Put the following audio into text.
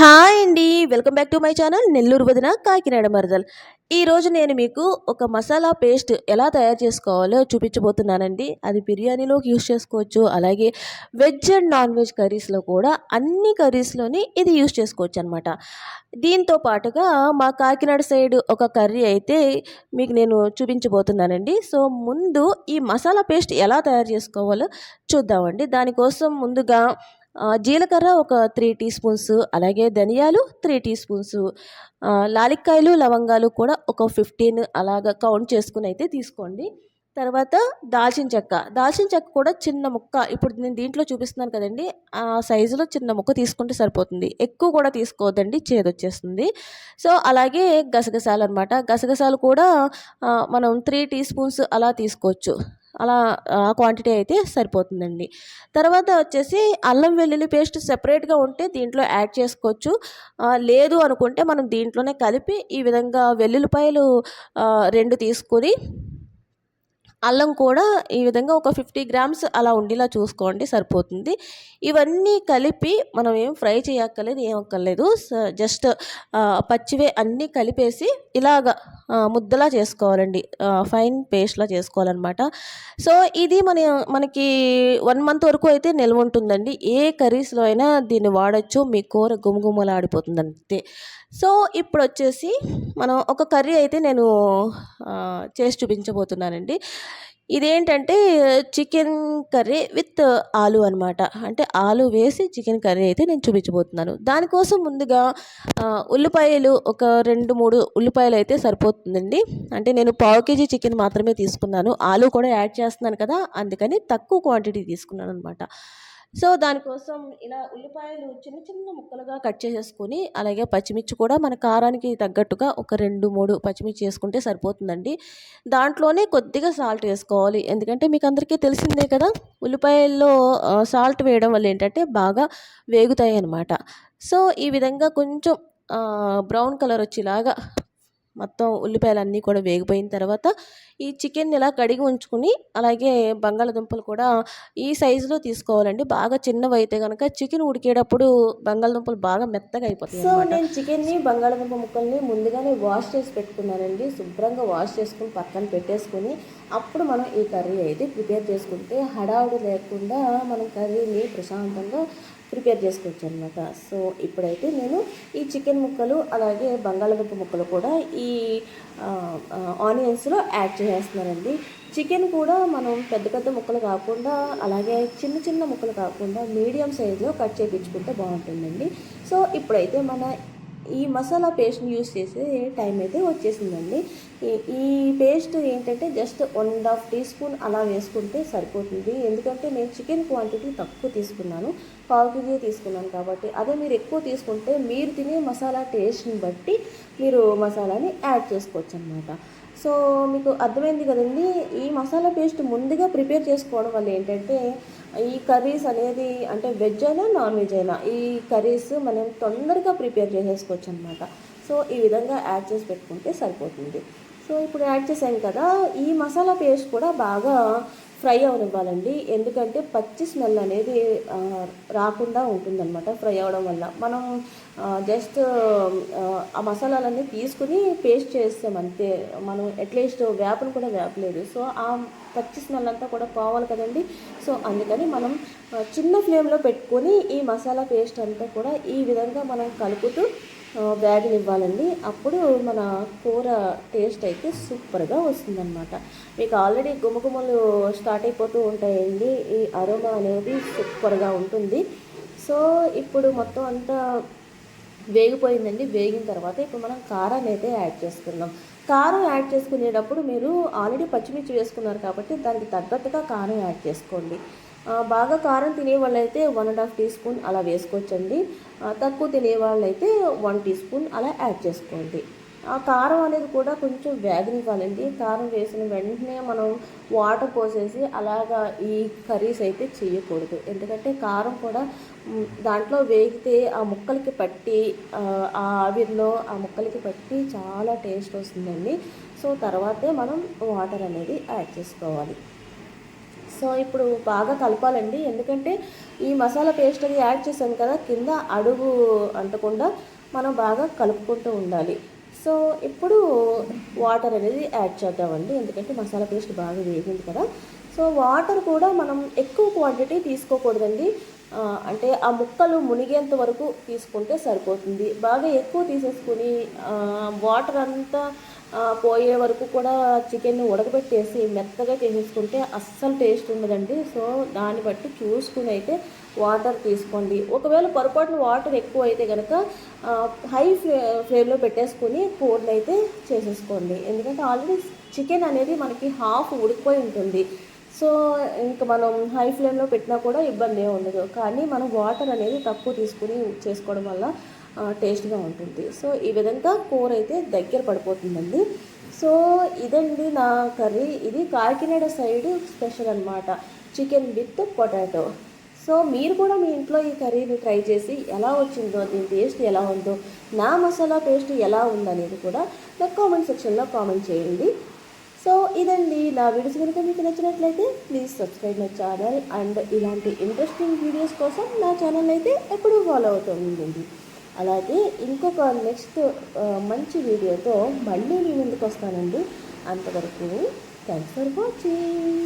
Hi అండి. Welcome back to my channel Nellore వదిన కాకినాడ మరదల్. ఈరోజు నేను మీకు ఒక మసాలా పేస్ట్ ఎలా తయారు చేసుకోవాలో చూపించబోతున్నానండి. అది బిర్యానీలోకి యూస్ చేసుకోవచ్చు. అలాగే వెజ్ అండ్ నాన్ వెజ్ కర్రీస్లో కూడా అన్ని కర్రీస్లోని ఇది యూస్ చేసుకోవచ్చు అనమాట దీంతో పాటుగా మా కాకినాడ సైడ్ ఒక కర్రీ అయితే మీకు నేను చూపించబోతున్నానండి. సో ముందు ఈ మసాలా పేస్ట్ ఎలా తయారు చేసుకోవాలో చూద్దామండి. దానికోసం ముందుగా జీలకర్ర ఒక త్రీ టీ స్పూన్స్ అలాగే ధనియాలు త్రీ టీ స్పూన్స్ లాలిక్కాయలు లవంగాలు కూడా ఒక ఫిఫ్టీన్ అలాగ కౌంట్ చేసుకుని అయితే తీసుకోండి. తర్వాత దాల్చిన చెక్క. దాల్చిన చెక్క కూడా చిన్న ముక్క. ఇప్పుడు నేను దీంట్లో చూపిస్తున్నాను కదండి. ఆ సైజులో చిన్న ముక్క తీసుకుంటే సరిపోతుంది. ఎక్కువ కూడా తీసుకోవద్దండి. చేదొచ్చేస్తుంది సో అలాగే గసగసాలు అనమాట గసగసాలు కూడా మనం త్రీ టీ స్పూన్స్ అలా తీసుకోవచ్చు. అలా ఆ క్వాంటిటీ అయితే సరిపోతుందండి. తర్వాత వచ్చేసి అల్లం వెల్లుల్లి పేస్ట్ సెపరేట్గా ఉంటే దీంట్లో యాడ్ చేసుకోవచ్చు. లేదు అనుకుంటే మనం దీంట్లోనే కలిపి ఈ విధంగా వెల్లుల్లిపాయలు రెండు తీసుకొని అల్లం కూడా ఈ విధంగా ఒక ఫిఫ్టీ గ్రామ్స్ అలా ఉండేలా చూసుకోండి సరిపోతుంది. ఇవన్నీ కలిపి మనం ఏం ఫ్రై చేయక్కర్లేదు ఏం అక్కర్లేదు. జస్ట్ పచ్చివే అన్నీ కలిపేసి ఇలాగ ముద్దలా చేసుకోవాలండి. ఫైన్ పేస్ట్లా చేసుకోవాలన్నమాట. సో ఇది మన మనకి వన్ మంత్ వరకు అయితే నిల్వ ఉంటుందండి. ఏ కర్రీస్లో అయినా దీన్ని వాడచ్చు మీ కూర గుమగుమలాడిపోతుంది అంతే సో ఇప్పుడు వచ్చేసి మనం ఒక కర్రీ అయితే నేను చేసి చూపించబోతున్నానండి. ఇదేంటంటే చికెన్ కర్రీ విత్ ఆలు అనమాట అంటే ఆలు వేసి చికెన్ కర్రీ అయితే నేను చూపించబోతున్నాను. దానికోసం ముందుగా ఉల్లిపాయలు ఒక రెండు మూడు ఉల్లిపాయలు అయితే సరిపోతుందండి. అంటే నేను పావు కేజీ చికెన్ మాత్రమే తీసుకున్నాను. ఆలు కూడా యాడ్ చేస్తున్నాను కదా అందుకని తక్కువ క్వాంటిటీ తీసుకున్నాను అనమాట సో దానికోసం ఇలా ఉల్లిపాయలు చిన్న చిన్న ముక్కలుగా కట్ చేసేసుకొని అలాగే పచ్చిమిర్చి కూడా మన కారానికి తగ్గట్టుగా ఒక రెండు మూడు పచ్చిమిర్చి వేసుకుంటే సరిపోతుందండి. దాంట్లోనే కొద్దిగా సాల్ట్ వేసుకోవాలి. ఎందుకంటే మీకు అందరికీ తెలిసిందే కదా ఉల్లిపాయల్లో సాల్ట్ వేయడం వల్ల ఏంటంటే బాగా వేగుతాయి అన్నమాట. సో ఈ విధంగా కొంచెం బ్రౌన్ కలర్ వచ్చేలాగా మొత్తం ఉల్లిపాయలు అన్నీ కూడా వేగిపోయిన తర్వాత ఈ చికెన్ ఇలా కడిగి ఉంచుకుని అలాగే బంగాళదుంపలు కూడా ఈ సైజులో తీసుకోవాలండి. బాగా చిన్నవి అయితే కనుక చికెన్ ఉడికేటప్పుడు బంగాళదుంపలు బాగా మెత్తగా అయిపోతాయి సో నేను చికెన్ని బంగాళదుంప ముక్కల్ని ముందుగానే వాష్ చేసి పెట్టుకున్నానండి. శుభ్రంగా వాష్ చేసుకుని పక్కన పెట్టేసుకుని అప్పుడు మనం ఈ కర్రీ అయితే ప్రిపేర్ చేసుకుంటే హడావుడి లేకుండా మనం కర్రీని ప్రశాంతంగా ప్రిపేర్ చేసుకోవచ్చు అనమాట సో ఇప్పుడైతే నేను ఈ చికెన్ ముక్కలు అలాగే బంగాళదుంప ముక్కలు కూడా ఈ ఆనియన్స్లో యాడ్ చేసేస్తున్నానండి చికెన్ కూడా మనం పెద్ద పెద్ద ముక్కలు కాకుండా అలాగే చిన్న చిన్న ముక్కలు కాకుండా మీడియం సైజులో కట్ చేయించుకుంటే బాగుంటుందండి. సో ఇప్పుడైతే మన ఈ మసాలా పేస్ట్ని యూస్ చేసే టైం అయితే వచ్చేసిందండి. ఈ- ఈ పేస్ట్ ఏంటంటే just one and half teaspoon అలా వేసుకుంటే సరిపోతుంది. ఎందుకంటే నేను చికెన్ క్వాంటిటీ తక్కువ తీసుకున్నాను. పావు కేజీ తీసుకున్నాను కాబట్టి అదే మీరు ఎక్కువ తీసుకుంటే మీరు తినే మసాలా టేస్ట్ని బట్టి మీరు మసాలాని యాడ్ చేసుకోవచ్చు అనమాట సో మీకు అర్థమైంది కదండి. ఈ మసాలా పేస్ట్ ముందుగా ప్రిపేర్ చేసుకోవడం వల్ల ఏంటంటే ఈ కర్రీస్ అనేది అంటే వెజ్ అయినా నాన్ వెజ్ అయినా ఈ కర్రీస్ మనం తొందరగా ప్రిపేర్ చేసేసుకోవచ్చు అనమాట సో ఈ విధంగా యాడ్ చేసి పెట్టుకుంటే సరిపోతుంది. సో ఇప్పుడు యాడ్ చేసాం కదా ఈ మసాలా పేస్ట్ కూడా బాగా ఫ్రై అవనివ్వాలండి. ఎందుకంటే పచ్చి స్మెల్ అనేది రాకుండా ఉంటుందన్నమాట ఫ్రై అవ్వడం వల్ల. మనం జస్ట్ ఆ మసాలాలన్నీ తీసుకుని పేస్ట్ చేస్తాం అంతే. మనం అట్లీస్ట్ వేపను కూడా వేపలేదు. సో ఆ పచ్చి స్మెల్ అంతా కూడా పోవాలి కదండి. సో అందుకని మనం చిన్న ఫ్లేమ్లో పెట్టుకొని ఈ మసాలా పేస్ట్ అంతా కూడా ఈ విధంగా మనం కలుపుతూ వేగనివ్వాలండి అప్పుడు మన కూర టేస్ట్ అయితే సూపర్గా వస్తుందన్నమాట. మీకు ఆల్రెడీ గుమగుమలు స్టార్ట్ అయిపోతూ ఉంటాయండి. ఈ అరోమా అనేది సూపర్గా ఉంటుంది. సో ఇప్పుడు మొత్తం అంతా వేగిపోయిందండి. వేగిన తర్వాత ఇప్పుడు మనం కారాన్ని అయితే యాడ్ చేసుకుందాం. కారం యాడ్ చేసుకునేటప్పుడు మీరు ఆల్రెడీ పచ్చిమిర్చి వేసుకున్నారు కాబట్టి దానికి తగ్గట్టుగా కారం యాడ్ చేసుకోండి. బాగా కారం తినే వాళ్ళైతే one and half teaspoon అలా వేసుకోవచ్చండి. తక్కువ తినే వాళ్ళైతే వన్ టీ స్పూన్ అలా యాడ్ చేసుకోండి. ఆ కారం అనేది కూడా కొంచెం వేగనివ్వాలండి. కారం వేసిన వెంటనే మనం వాటర్ పోసేసి అలాగా ఈ కర్రీస్ అయితే చేయకూడదు. ఎందుకంటే కారం కూడా దాంట్లో వేగితే ఆ ముక్కలకి పట్టి ఆ ఆవిరిలో ఆ ముక్కలకి పట్టి చాలా టేస్ట్ వస్తుందండి. సో తర్వాతే మనం వాటర్ అనేది యాడ్ చేసుకోవాలి. సో ఇప్పుడు బాగా కలపాలండి. ఎందుకంటే ఈ మసాలా పేస్ట్ అది యాడ్ చేసాం కదా కింద అడుగు అంటకుండా మనం బాగా కలుపుకుంటూ ఉండాలి. సో ఇప్పుడు వాటర్ అనేది యాడ్ చేద్దామండి. ఎందుకంటే మసాలా పేస్ట్ బాగా వేగింది కదా. సో వాటర్ కూడా మనం ఎక్కువ క్వాంటిటీ తీసుకోకూడదండి. అంటే ఆ ముక్కలు మునిగేంత వరకు తీసుకుంటే సరిపోతుంది. బాగా ఎక్కువ తీసేసుకుని వాటర్ అంతా పోయే వరకు కూడా చికెన్ ఉడకబెట్టేసి మెత్తగా చేసేసుకుంటే అస్సలు టేస్ట్ ఉండదండి. సో దాన్ని బట్టి చూసుకుని అయితే వాటర్ తీసుకోండి. ఒకవేళ పొరపాటున వాటర్ ఎక్కువ అయితే కనుక హై ఫ్లే ఫ్లేమ్లో పెట్టేసుకుని కూరలు అయితే చేసేసుకోండి. ఎందుకంటే ఆల్రెడీ చికెన్ అనేది మనకి హాఫ్ ఉడికిపోయి ఉంటుంది. సో ఇంకా మనం హై ఫ్లేమ్లో పెట్టినా కూడా ఇబ్బంది ఉండదు. కానీ మనం వాటర్ అనేది తక్కువ తీసుకుని చేసుకోవడం వల్ల టేస్ట్గా ఉంటుంది. సో ఈ విధంగా కూర అయితే దగ్గర పడిపోతుందండి. సో ఇదండి నా కర్రీ. ఇది కాకినాడ సైడ్ స్పెషల్ అనమాట చికెన్ విత్ పొటాటో సో మీరు కూడా మీ ఇంట్లో ఈ కర్రీని ట్రై చేసి ఎలా వచ్చిందో దీని టేస్ట్ ఎలా ఉందో నా మసాలా పేస్ట్ ఎలా ఉందనేది కూడా నాకు కామెంట్ సెక్షన్లో కామెంట్ చేయండి. సో ఇదండి. నా వీడియోస్ కనుక మీకు నచ్చినట్లయితే please subscribe my channel and ఇలాంటి ఇంట్రెస్టింగ్ వీడియోస్ కోసం నా ఛానల్ అయితే ఎప్పుడూ ఫాలో అవుతూ ఉండండి. అలాగే ఇంకొక నెక్స్ట్ మంచి వీడియోతో మళ్ళీ మీ ముందుకు వస్తానండి. అంతవరకు థ్యాంక్స్ ఫర్ వాచింగ్